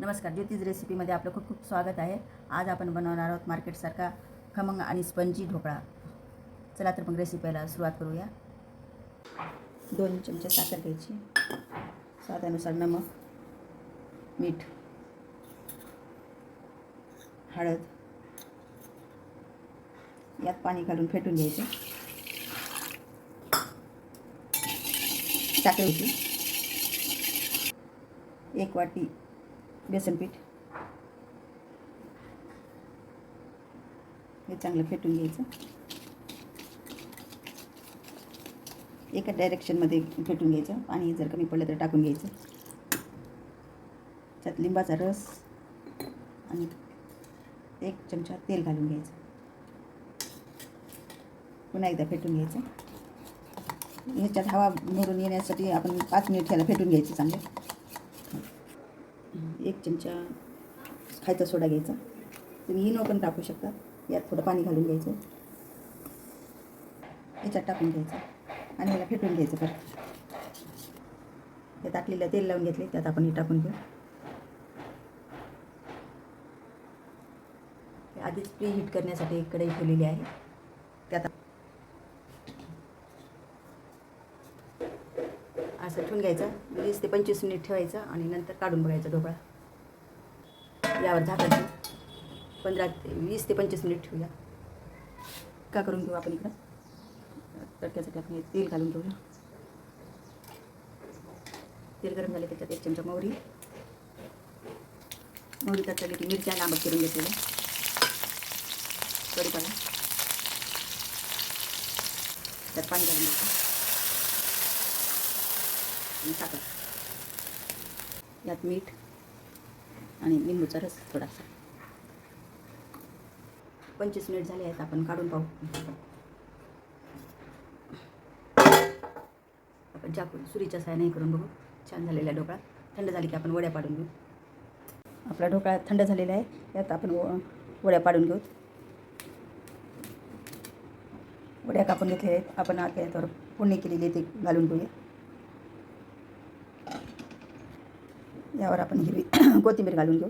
नमस्कार ज्योतिष रेसिपीमध्ये आपलं खूप खूप स्वागत आहे. आज आपण बनवणार आहोत मार्केटसारखा खमंग आणि स्पंजी ढोकळा. चला तर मग रेसिपीला सुरुवात करूया. दोन चमचे साखर घ्यायची. स्वादानुसार नमक मीठ हळद. यात पाणी घालून फेटून घ्यायचं. साखर एक वाटी बेसन पीठ. हे चांगलं फेटून घ्यायचं. एका डायरेक्शनमध्ये फेटून घ्यायचं. पाणी जर कमी पडलं तर टाकून घ्यायचं. त्यात लिंबाचा रस आणि एक चमचा तेल घालून घ्यायचं. पुन्हा एकदा फेटून घ्यायचं. ह्याच्यात हवा भरून येण्यासाठी आपण पाच मिनिट ह्याला फेटून घ्यायचं चांगलं. एक चमचा खायचा सोडा घ्यायचा. तुम्ही इनो पण टाकू शकता. यात थोडं पाणी घालून घ्यायचं. याच्यात टाकून घ्यायचं. आणि याला फेटून घ्यायचं परत. हे टाकलेलं तेल लावून घेतले. त्यात आपण हे टाकून घेऊ. आधीच प्री हीट करण्यासाठी एक कढई ठेवलेली आहे. त्यात असं ठेवून घ्यायचं. वीस ते पंचवीस मिनिट ठेवायचं आणि नंतर काढून बघायचा ढोबळा. यावर झाकायचं पंधरा ते वीस ते पंचवीस मिनिट ठेवूया. का करून घेऊ आपण इकडं? तडक्यासाठी आपण तेल घालून घेऊया. तेल गरम झाले त्याच्यात एक चमचा मोहरी. मोहरी त्यात की मिरच्या लांबत करून घेतलेल्या. कढीपाला त्यात पाणी घालून घ्यायचं आणि साखर यात मीठ. आणि लिंबूचा रस थोडासा. पंचवीस मिनिट झाले आहेत आपण काढून पाहू. आपण चाकू सुरीच्या साह्याने करून बघू. छान झालेला ढोकळा. थंड झाली की आपण वड्या पाडून घेऊ. आपला ढोकळा थंड झालेला आहे यात आपण व- वड्या पाडून घेऊ. वड्या कापून घेतलेल्या आहेत. आपण आता याच्यावर फोडणी केलेली आहे ते घालून घेऊया. यावर आपण हिरवी कोथिंबीर घालून घेऊ.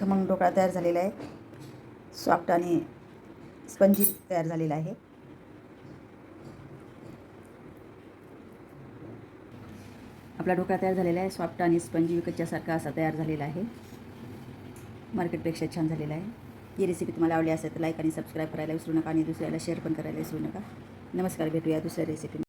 खमंग ढोकळा तयार झालेला आहे. सॉफ्ट आणि स्पंजी तयार झालेला आहे. आपला ढोकळा तयार झालेला आहे. सॉफ्ट आणि स्पंजी विकतच्यासारखा असा तयार झालेला आहे. मार्केटपेक्षा छान झालेला आहे. ही रेसिपी तुम्हाला आवडली असेल तर लाईक आणि सबस्क्राईब करायला विसरू नका आणि दुसऱ्याला शेअर पण करायला विसरू नका. नमस्कार भेटूया दुसऱ्या रेसिपी